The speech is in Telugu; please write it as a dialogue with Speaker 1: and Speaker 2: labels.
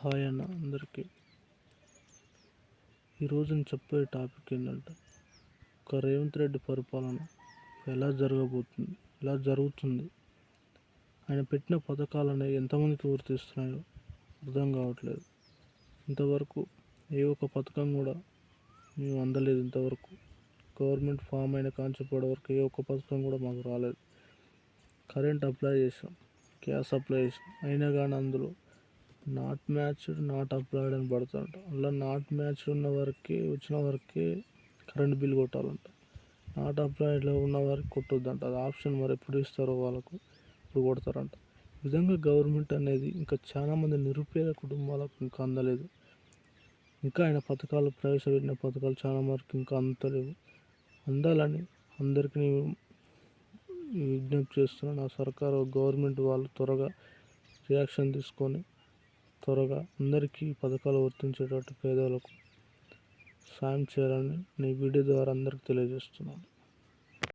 Speaker 1: హాయ్ అన్న అందరికీ. ఈరోజు నేను చెప్పే టాపిక్ ఏంటంటే ఒక రేవంత్ రెడ్డి పరిపాలన ఎలా జరగబోతుంది ఎలా జరుగుతుంది ఆయన పెట్టిన పథకాలు అనేవి ఎంతమందికి గుర్తిస్తున్నాయో అర్థం కావట్లేదు. ఇంతవరకు ఏ ఒక్క పథకం కూడా మేము అందలేదు ఇంతవరకు. గవర్నమెంట్ ఫామ్ అయిన కాంచిపోవడం వరకు ఏ ఒక్క పథకం కూడా మాకు రాలేదు. కరెంట్ అప్లై చేసాం గ్యాస్ అప్లై చేసాం అయినా కానీ అందులో నాట్ మ్యాచ్డ్ నాట్ అప్లైడ్ అని పడుతుంట అలా నాట్ మ్యాచ్డ్ ఉన్న వరకే వచ్చిన వరకే కరెంట్ బిల్ కొట్టాలంట. నాట్ అప్లైడ్లో ఉన్న వారికి కొట్టొద్దంట. అది ఆప్షన్ మరి ఎప్పుడు ఇస్తారో వాళ్ళకు ఇప్పుడు కొడతారంట. ఈ విధంగా గవర్నమెంట్ అనేది ఇంకా చాలామంది నిరుపేద కుటుంబాలకు ఇంకా అందలేదు. ఇంకా ఆయన పథకాలు ప్రవేశపెట్టిన పథకాలు చాలా వరకు ఇంకా అందలేవు. అందాలని అందరికీ నేను విజ్ఞప్తి చేస్తున్నాను. నా సర్కారు గవర్నమెంట్ వాళ్ళు త్వరగా రియాక్షన్ తీసుకొని త్వరగా అందరికీ ఈ పథకాలు వర్తించేటట్టు పేదలకు సాయం చేయాలని నీ వీడియో ద్వారా అందరికి తెలియజేస్తున్నాను.